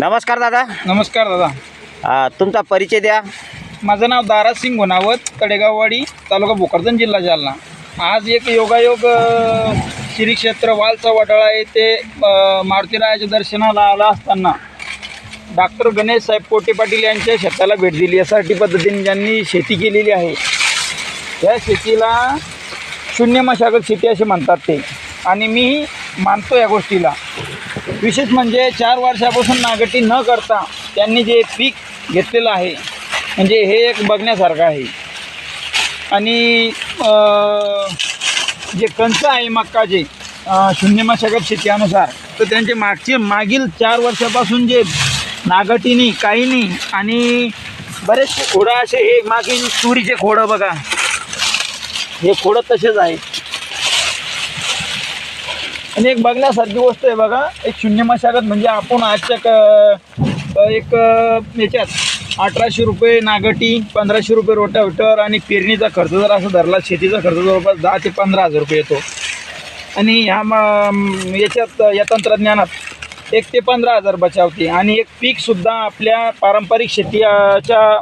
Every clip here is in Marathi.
नमस्कार दादा. नमस्कार दादा. अ, तुमचा परिचय द्या. माझं नाव दारासिंग सिंग गुणावत कडेगाववाडी तालुका भोकरदन जिल्हा जालना. आज एक योगायोग अ, श्री क्षेत्र वालचा वडाळा येथे अ, मारुतीरायाच्या दर्शनाला आला असताना डॉक्टर गणेश साहेब पोटे पाटील यांच्या शेताला भेट दिली. टी पद्धतीने ज्यांनी शेती केलेली आहे या शेतीला शून्य मशागत शेती असे म्हणतात ते. आणि मीही मानतो या गोष्टीला. विशेष म्हणजे चार वर्षापासून नागटी न करता त्यांनी जे पीक घेतलेलं आहे म्हणजे हे एक बघण्यासारखं आहे. आणि जे कंच आहे मक्काचे शून्य मशागत शेतीनुसार तर त्यांचे मागचे मागील चार वर्षापासून जे नागटीनी काही नाही आणि बरेचसे खोडं असे हे मागील तुरीचे खोडं बघा. हे खोडं तसेच आहेत आणि एक बघण्यासारखी गोष्ट आहे बघा एक शून्य मशागत म्हणजे आपण आजच्या क एक याच्यात अठराशे रुपये नागटी पंधराशे रुपये रोटावेटर आणि पेरणीचा खर्च जर असं धरला शेतीचा खर्च जवळपास दहा ते पंधरा हजार रुपये येतो. आणि ह्या म याच्यात या तंत्रज्ञानात एक ते पंधरा हजार बचावते. आणि एक पीकसुद्धा आपल्या पारंपरिक शेतीच्या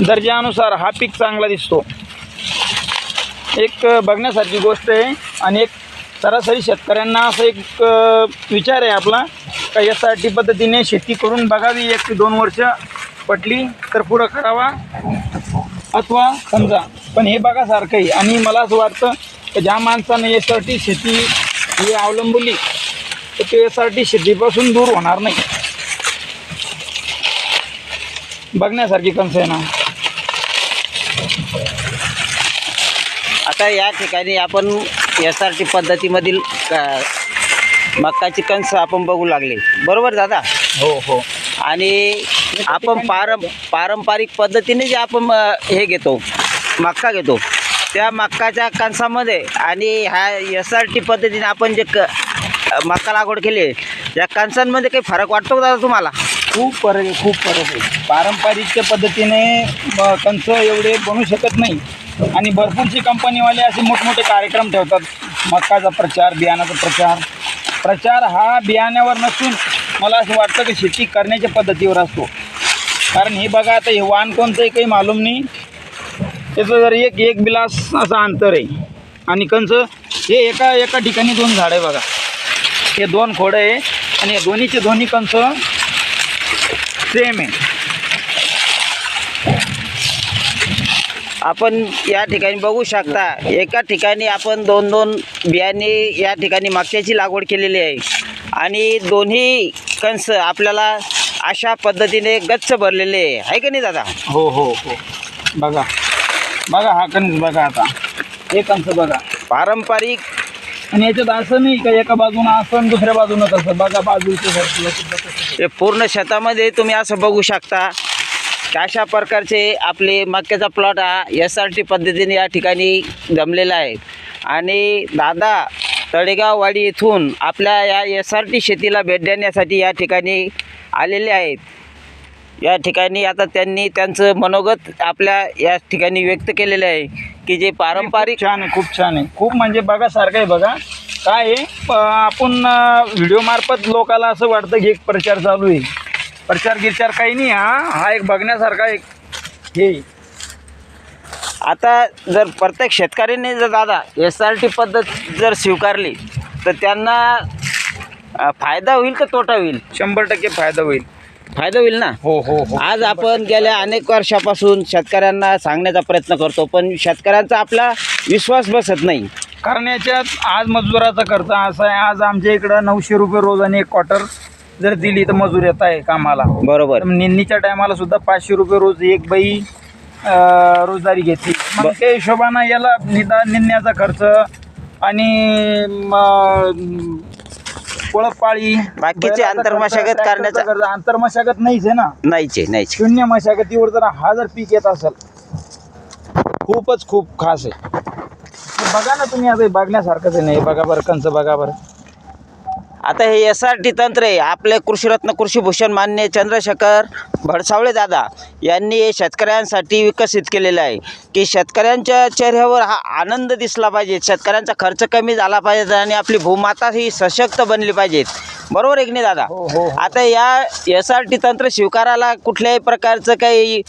दर्जानुसार हा पीक चांगला दिसतो. एक बघण्यासारखी गोष्ट आहे. आणि एक सरासरी शेतकऱ्यांना असं एक अ, विचार आहे आपला का टी पद्धतीने शेती करून बघावी एक ते दोन वर्ष पटली तर पुढं करावा अथवा समजा. पण हे बघासारखं आहे. आणि मला असं वाटतं की ज्या माणसानं टी शेती ही अवलंबली तर ते एस आर टी शेतीपासून दूर होणार नाही. बघण्यासारखी कन्स आहे ना. आता या ठिकाणी आपण एस आर टी पद्धतीमधील क- मक्काची कणसं आपण बघू लागले. बरोबर दादा? हो हो. आणि आपण पारं पारंपरिक पद्धतीने जे आपण अ, हे घेतो मक्का घेतो त्या मक्काच्या कणसामध्ये आणि ह्या एस आर टी पद्धतीने आपण जे क अ, मक्का लागवड केली आहे, या कणसांमध्ये काही फरक वाटतो का दादा तुम्हाला? खूप फरक आहे खूप फरक आहे. पारंपरिकच्या पद्धतीने ब- कंच एवढे बनू शकत नाही. आणि भरपूरशी कंपनीवाले असे मोठमोठे कार्यक्रम ठेवतात. मक्काचा प्रचार बियाणाचा प्रचार. प्रचार हा बियाण्यावर नसून मला असं वाटतं की शेती करण्याच्या पद्धतीवर असतो. कारण हे बघा आता हे वाण कोणतंही काही मालूम नाही. त्याचं जर एक एक बिलास असं अंतर आहे. आणि कंच हे एका एका ठिकाणी दोन झाडं आहे बघा. हे दोन खोडं आहे आणि हे दोन्हीचे दोन्ही कंच सेम आहे. आपण या ठिकाणी बघू शकता एका ठिकाणी आपण दोन दोन बियाणे या ठिकाणी मक्याची लागवड केलेली आहे. आणि दोन्ही कंस आपल्याला अशा पद्धतीने गच्च भरलेले आहे. आहे का नाही दादा? हो हो हो. बघा. बघा हा कणीस बघा आता. हे कंस बघा. पारंपरिक आणि याच्यात असं नाही का एका बाजूनं असं आणि दुसऱ्या बाजूनं तसं. बघा बाजूचे सारखं सुद्धा तसं. हे पूर्ण शेतामध्ये तुम्ही असं बघू शकता. अशा प्रकारचे आपले मक्याचा प्लॉट हा एस आर टी पद्धतीने या ठिकाणी जमलेला आहे. आणि दादा तळेगाववाडी येथून आपल्या या एस आर टी शेतीला भेट देण्यासाठी या ठिकाणी आलेले आहेत. या ठिकाणी आता त्यांनी त्यांचं मनोगत आपल्या या ठिकाणी व्यक्त केलेलं आहे की जे पारंपरिक छान आहे खूप छान आहे. खूप म्हणजे बघा सारखं आहे बघा. काय आहे? आपण व्हिडिओमार्फत लोकाला असं वाटतं की एक प्रचार चालू आहे. प्रचार गिरचार काही नाही हा. हा एक बघण्यासारखा एक हे. आता जर प्रत्येक शेतकऱ्याने जर दादा एस आर टी पद्धत जर स्वीकारली तर त्यांना अ, फायदा होईल का तोटा होईल? शंभर टक्के फायदा होईल. फायदा होईल ना? हो हो हो. आज आपण गेल्या अनेक वर्षापासून शेतकऱ्यांना सांगण्याचा प्रयत्न करतो पण शेतकऱ्यांचा आपला विश्वास बसत नाही. कारण याच्यात आज मजुराचा खर्च असा आहे. आज आमच्या इकडं नऊशे रुपये रोज आणि एक क्वार्टर जर दिली तर मजूर येत आहे कामाला. बरोबर. निन्नीच्या टायमाला सुद्धा पाचशे रुपये रोज एक बाई अं, रोजदारी मग ब- त्या हिशोबानं याला निदान निन्याचा खर्च आणि म, कोळपपाळी बाकीचे बैलाचा आंतरमशागत खर्च, करण्याचा- ट्रॅक्टरचा खर्च, आंतरमशागत नाहीच आहे ना. नाहीच आहे नाहीच. शून्य मशागतीवर जर हा जर पीक येत असेल खूपच खूप खास आहे. बघा ना तुम्ही आता हे बघण्यासारखंच आहे नाही बघा बरं कंच बघा बरं. आता हे एस आर टी तंत्र आहे. आपले कृषीरत्न कृषीभूषण मान्य चंद्रशेखर भडसावळे दादा यांनी हे शेतकऱ्यांसाठी विकसित केलेलं आहे. की शेतकऱ्यांच्या चेहऱ्यावर हा आनंद दिसला पाहिजे. शेतकऱ्यांचा खर्च कमी झाला पाहिजे आणि आपली भूमाता ही सशक्त बनली पाहिजेत. बरोबर आहे की नाही दादा? हो हो हो. आता या एस आर टी तंत्र स्वीकारायला कुठल्याही प्रकारचं काही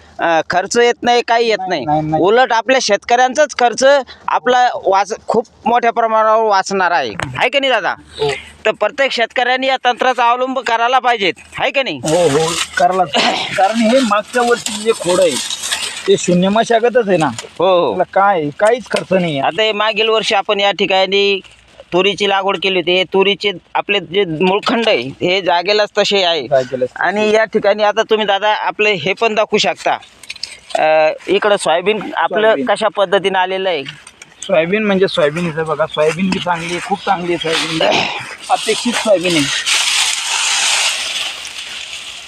खर्च येत नाही काही येत नाही. उलट आपल्या शेतकऱ्यांचाच खर्च आपला वाच खूप मोठ्या प्रमाणावर वाचणार आहे. आहे का नाही दादा? हो. तर प्रत्येक शेतकऱ्यांनी या तंत्राचा अवलंब करायला पाहिजेत. आहे का नाही? हो हो. करायला कारण हे मागच्या वर्षी जे खोड आहे ते शून्य मशागतच आहे ना. हो काय काहीच खर्च नाही आता हे मागील वर्षी आपण या ठिकाणी तुरीची लागवड केली होती. हे तुरीचे आपले जे मूळखंड आहे हे जागेलाच तसे आहे. आणि या ठिकाणी आता तुम्ही दादा आपले हे पण दाखवू शकता. अ, इकडं सोयाबीन आपलं सोयाबीन. कशा पद्धतीने आलेलं आहे? सोयाबीन म्हणजे सोयाबीन इथं बघा. सोयाबीन बी चांगली आहे खूप चांगली आहे सोयाबीन. अपेक्षित सोयाबीन आहे.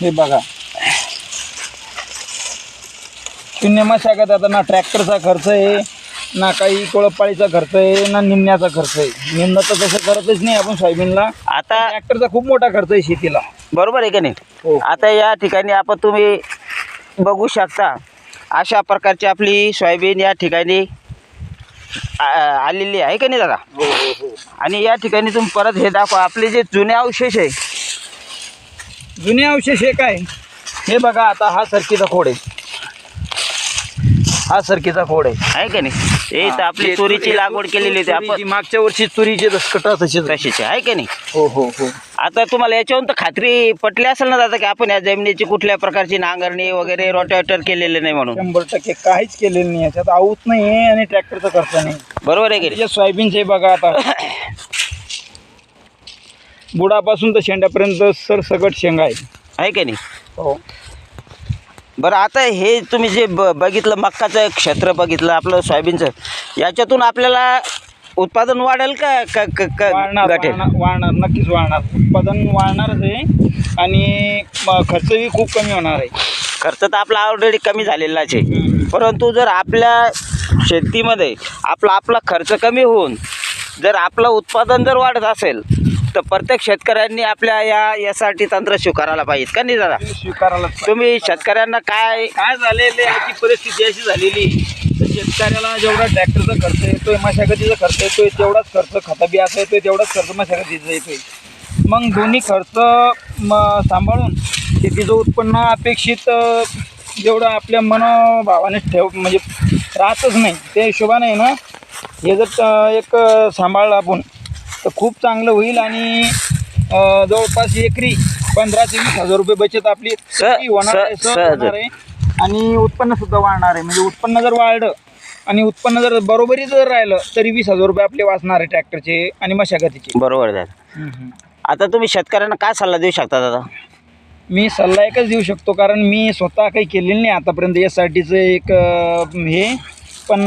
हे बघा. शून्य मशागत आता ना ट्रॅक्टरचा खर्च आहे ना काही कोळपाळीचा खर्च आहे ना निंदण्याचा खर्च आहे. निंदा तर तसं करतच नाही आपण सोयाबीनला. आता ट्रॅक्टरचा खूप मोठा खर्च आहे शेतीला. बरोबर आहे का नाही? हो. आता या ठिकाणी आपण तुम्ही बघू शकता अशा प्रकारची आपली सोयाबीन या ठिकाणी आ- आलेली आहे का नाही दादा? हो हो. आणि या ठिकाणी तुम्ही परत हे दाखवा आपले जे जुने अवशेष आहे. जुने अवशेष हे काय? हे बघा आता हा सरकीचा खोड आहे. हा सरकीचा खोड आहे. आहे का नाही? हे तर आपली हे तुरीची हे लागवड केलेली होती आपण मागच्या वर्षी तुरीचे दसकट तसेच तशीच आहे का नाही? हो हो हो. आता तुम्हाला याच्यावरून तर खात्री पटली असेल ना दादा की आपण या जमिनीची कुठल्या प्रकारची नांगरणी वगैरे रोटावेटर केलेले नाही म्हणून. शंभर टक्के काहीच केलेलं नाही. याच्यात आऊत नाही आहे आणि ट्रॅक्टरचा खर्च नाही. बरोबर आहे की नाही? त्याच्या सोयाबीनचे बघा आता. बुडापासून तर शेंड्यापर्यंत सर सगट शेंगा आहे आहे का नाही? हो. बरं आता हे तुम्ही जे ब बघितलं मक्काचं क्षेत्र बघितलं आपलं सोयाबीनचं याच्यातून आपल्याला उत्पादन वाढेल का क- क- क- वाढणार घटेल वाढणार वाढणार नक्कीच वाढणार. उत्पादन वाढणारच आहे आणि म- खर्चही खूप कमी होणार आहे. खर्च तर आपला ऑलरेडी कमी झालेलाच आहे. परंतु जर आपल्या शेतीमध्ये आपला आपला खर्च कमी होऊन जर आपलं उत्पादन जर वाढत असेल तर प्रत्येक शेतकऱ्यांनी आपल्या या यासाठी तंत्र स्वीकारायला पाहिजे का नाही दादा? स्वीकारायला तुम्ही शेतकऱ्यांना काय काय झालेले याची परिस्थिती अशी झालेली तर शेतकऱ्याला जेवढा ट्रॅक्टरचा खर्च येतोय मशागतीचा खर्च येतोय तेवढाच खर्च खताबी असा येतोय तेवढाच खर्च मशागतीचा येतोय. मग दोन्ही खर्च म सांभाळून शेतीचं उत्पन्न अपेक्षित जेवढं आपल्या मनोभावाने ठेव म्हणजे राहतच नाही त्या हिशोबाने आहे ना हे जर एक सांभाळलं आपण तर खूप चांगलं होईल आणि जवळपास एकरी पंधरा ते वीस हजार रुपये बचत आपली होणार आहे, स- सहज सहज. होणार आहे. आणि उत्पन्न सुद्धा वाढणार आहे. म्हणजे उत्पन्न जर वाढलं आणि उत्पन्न जर बरोबरी जर राहिलं तरी वीस हजार रुपये आपले वाचणार आहे ट्रॅक्टरचे आणि मशागतीचे. बरोबर आहे दादा. आता तुम्ही शेतकऱ्यांना काय सल्ला देऊ शकता दादा? मी सल्ला एकच देऊ शकतो कारण मी स्वतः काही केलेलं नाही आतापर्यंत. यासाठीचं एक अं, हे पण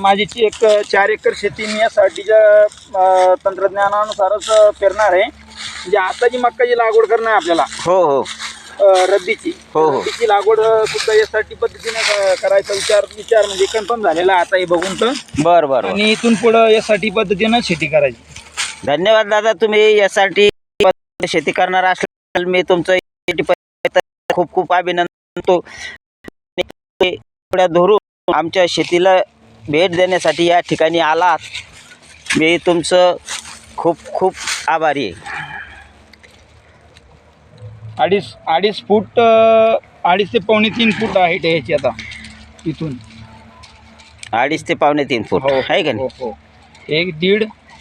माझी ची एक चार एकर शेती मी यासाठीच्या तंत्रज्ञानानुसारच पेरणार आहे. म्हणजे आता जी मक्काची लागवड करणार आहे आपल्याला हो हो. अं, रब्बीची हो, हो. रब्बीची लागवड अं, सुद्धा यासाठी पद्धतीने क- करायचा विचार विचार म्हणजे कन्फर्म झालेला आहे आता हे बघून तर. बरं बरं आणि इथून पुढं यासाठी पद्धतीनं शेती करायची. धन्यवाद दादा तुम्ही यासाठी शेती करणार असल्याबद्दल मी तुमचं यासाठी खूप खूप अभिनंदन करतो. आणि एवढ्या धरून आमच्या शेतीला भेट देण्यासाठी या ठिकाणी आलात. मी तुमचं खूप खूप आभारी आहे. अडीच अडीच फूट अडीच ते पावणे तीन फूट आहे याची आता इथून. अडीच ते पावणे तीन फूट. आहे का नाही? हो हो. एक दीड